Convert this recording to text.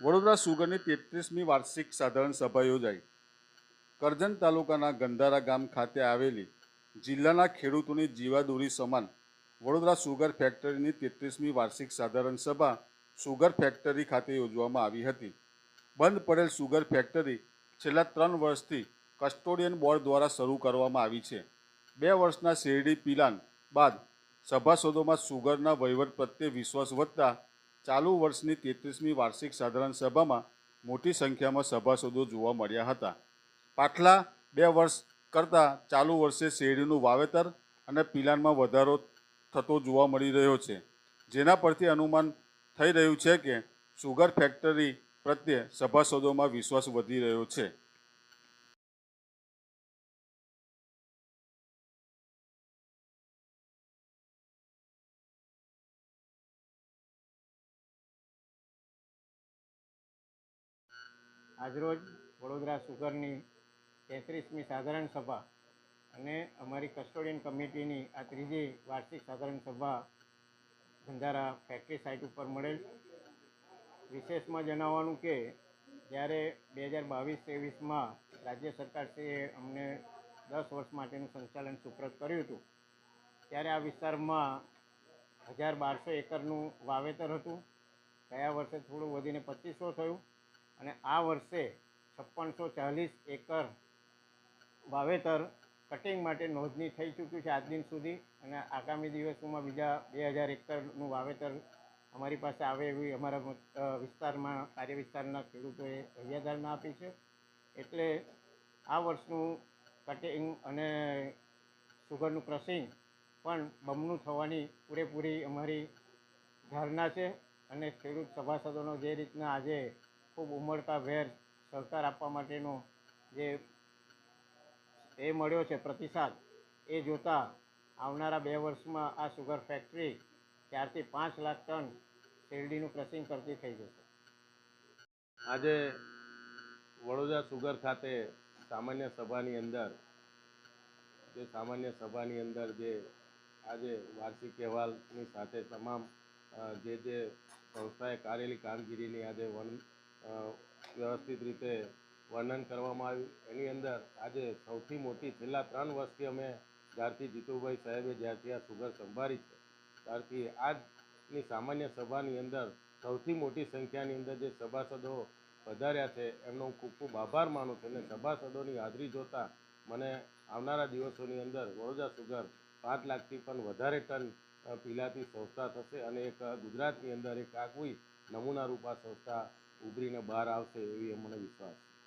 વડોદરા સુગરની તેત્રીસમી વાર્ષિક સાધારણ સભા યોજાઈ. કરજણ તાલુકાના ગંધારા ગામ ખાતે આવેલી જિલ્લાના ખેડૂતોની જીવાદોરી સમાન વડોદરા સુગર ફેક્ટરીની તેત્રીસમી વાર્ષિક સાધારણ સભા સુગર ફેક્ટરી ખાતે યોજવામાં આવી હતી. બંધ પડેલ સુગર ફેક્ટરી છેલ્લા ત્રણ વર્ષથી કસ્ટોડિયન બોર્ડ દ્વારા શરૂ કરવામાં આવી છે. બે વર્ષના શેરડી પિલાન બાદ સભાસદોમાં સુગરના વહીવટ પ્રત્યે વિશ્વાસ વધતા ચાલુ વર્ષની તેત્રીસમી વાર્ષિક સાધારણ સભામાં મોટી સંખ્યામાં સભાસદો જોવા મળ્યા હતા. પાછલા બે વર્ષ કરતાં ચાલુ વર્ષે શેરડીનું વાવેતર અને પિલાનમાં વધારો થતો જોવા મળી રહ્યો છે. જેના પરથી અનુમાન થઈ રહ્યું છે કે, સુગર ફેક્ટરી પ્રત્યે સભાસદોમાં વિશ્વાસ વધી રહ્યો છે. આજરોજ વડોદરા સુગરની તેત્રીસમી સાધારણ સભા અને અમારી કસ્ટોડિયન કમિટીની આ ત્રીજી વાર્ષિક સાધારણ સભા ભંધારા ફેક્ટરી સાઇટ ઉપર મળેલ. વિશેષમાં જણાવવાનું કે, જ્યારે બે હજાર બાવીસ ત્રેવીસમાં રાજ્ય સરકારશ્રીએ અમને દસ વર્ષ માટેનું સંચાલન સુપ્રત કર્યું હતું, ત્યારે આ વિસ્તારમાં હજાર બારસો એકરનું વાવેતર હતું. ગયા વર્ષે થોડું વધીને પચીસો થયું. અને આ વર્ષે છપ્પનસો ચાલીસ એકર વાવેતર કટિંગ માટે નોંધણી થઈ ચૂક્યું છે આજ દિન સુધી. અને આગામી દિવસોમાં બીજા બે હજાર એકરનું વાવેતર અમારી પાસે આવે એવી અમારા વિસ્તારમાં, કાર્ય વિસ્તારના ખેડૂતોએ હૈયાધારણા આપી છે. એટલે આ વર્ષનું કટિંગ અને સુગરનું ક્રશિંગ પણ બમણું થવાની પૂરેપૂરી અમારી ધારણા છે. અને ખેડૂત સભાસદોનો જે રીતના આજે ખૂબ ઉમળકા ભેર સહકાર આપવા માટેનો જે એ મળ્યો છે, પ્રતિસાદ, એ જોતાં આવનારા બે વર્ષમાં આ સુગર ફેક્ટરી ચારથી પાંચ લાખ ટન શેરડીનું ક્રશિંગ કરતી થઈ જશે. આજે વડોદરા સુગર ખાતે સામાન્ય સભાની અંદર, જે સામાન્ય સભાની અંદર જે આજે વાર્ષિક અહેવાલની સાથે તમામ જે જે સંસ્થાએ કરેલી કામગીરીની આજે વન વ્યવસ્થિત રીતે વર્ણન કરવામાં આવ્યું. એની અંદર આજે સૌથી મોટી, છેલ્લા ત્રણ વર્ષથી અમે જ્યારથી જીતુભાઈ સાહેબે જ્યારથી આ સુગર સંભાળી છે, ત્યારથી આજની સામાન્ય સભાની અંદર સૌથી મોટી સંખ્યાની અંદર જે સભાસદો વધાર્યા છે, એમનો હું ખૂબ ખૂબ આભાર માનું છું. અને સભાસદોની હાજરી જોતા મને આવનારા દિવસોની અંદર વડોદરા સુગર પાંચ લાખથી પણ વધારે ટન પીલાતી સંસ્થા થશે અને એક ગુજરાતની અંદર એક આગવી નમૂનારૂપ આ સંસ્થા ઉભરીને બહાર આવશે એવી અમને વિશ્વાસ છે.